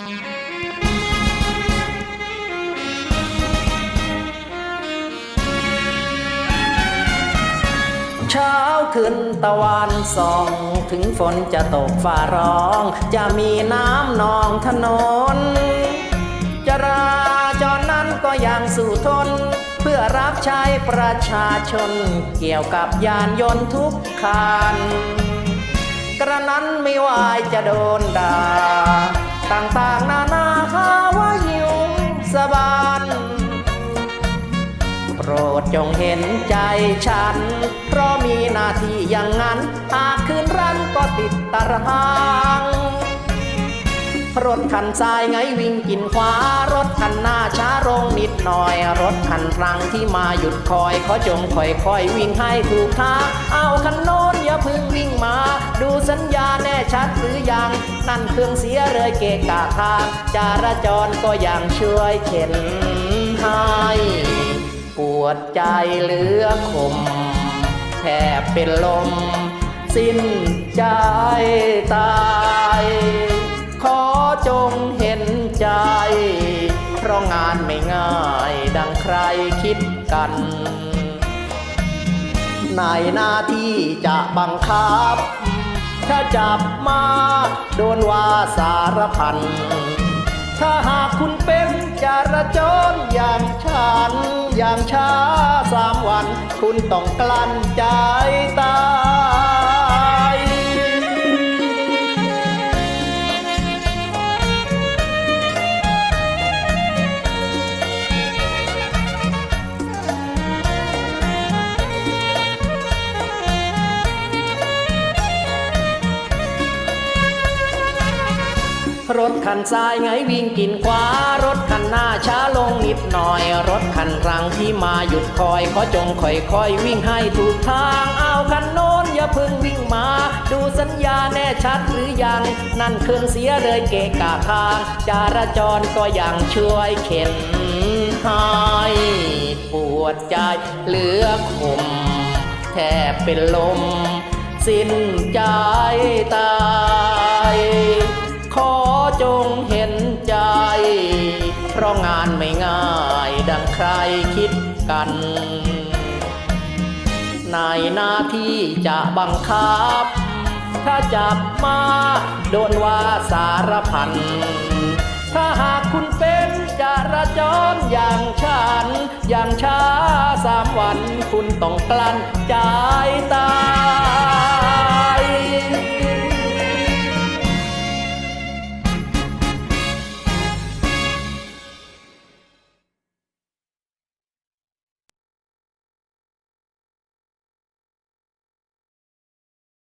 เช้าขึ้นตะวันส่อง ถึงฝนจะตกฟ้าร้อง จะมีน้ำนองถนน จราจรนั้นก็ยังสู่ทน เพื่อรับใช้ประชาชน เกี่ยวกับยานยนต์ทุกคัน กระนั้นไม่วายจะโดนด่าต่าง โปรดจงเห็นใจฉัน เพราะมีหน้าที่อย่างนั้น หากคืนรันก็ติดตารางรถคันซ้ายไงวิ่งกินขวา รถคันหน้าช้าลงนิดหน่อย รถคันกลางที่มาหยุดคอยขอจงค่อยค่อยวิ่งให้ถูกทางเอาคันโน้นอย่าพึ่งวิ่งมา ดูสัญญาแน่ชัดหรือยัง นั่นเครื่องเสียเลยเกะกะทางจราจรก็ยังช่วยเข็นให้ ดใจเหลือคมแทบเป็นลม สิ้นใจตาย ขอจงเห็นใจ เพราะงานไม่ง่ายดังใครคิดกันในหน้าที่จะบังคับ ถ้าจับมาโดนว่าสารพัน ถ้าหากคุณเป็นจารจรอย่าง ฉันอย่างช้าสามวัน คุณต้องกลั้นใจตาย รถคันซ้ายไงวิ่งกินขวา รถคันหน้าช้าลงนิดหน่อย รถคันรังที่มาหยุดคอยขอจงค่อยค่อยวิ่งให้ถูกทางเอาคันโน้นอย่าพิ่งวิ่งมา ดูสัญญาแน่ชัดหรือยัง นั่นเครื่องเสียเลยเกะกะทาง จราจรก็ยังช่วยเข็นให้ปวดใจเหลือคมแทบเป็นลม สิ้นใจตาย ราะงานไม่ง่ายดังใครคิดกันในหน้าที่จะบังคับ ถ้าจับมาโดนว่าสารพัน ถ้าหากคุณเป็นจราจรอย่างฉัน อย่างช้าสามวันคุณต้องกลั้นใจตาย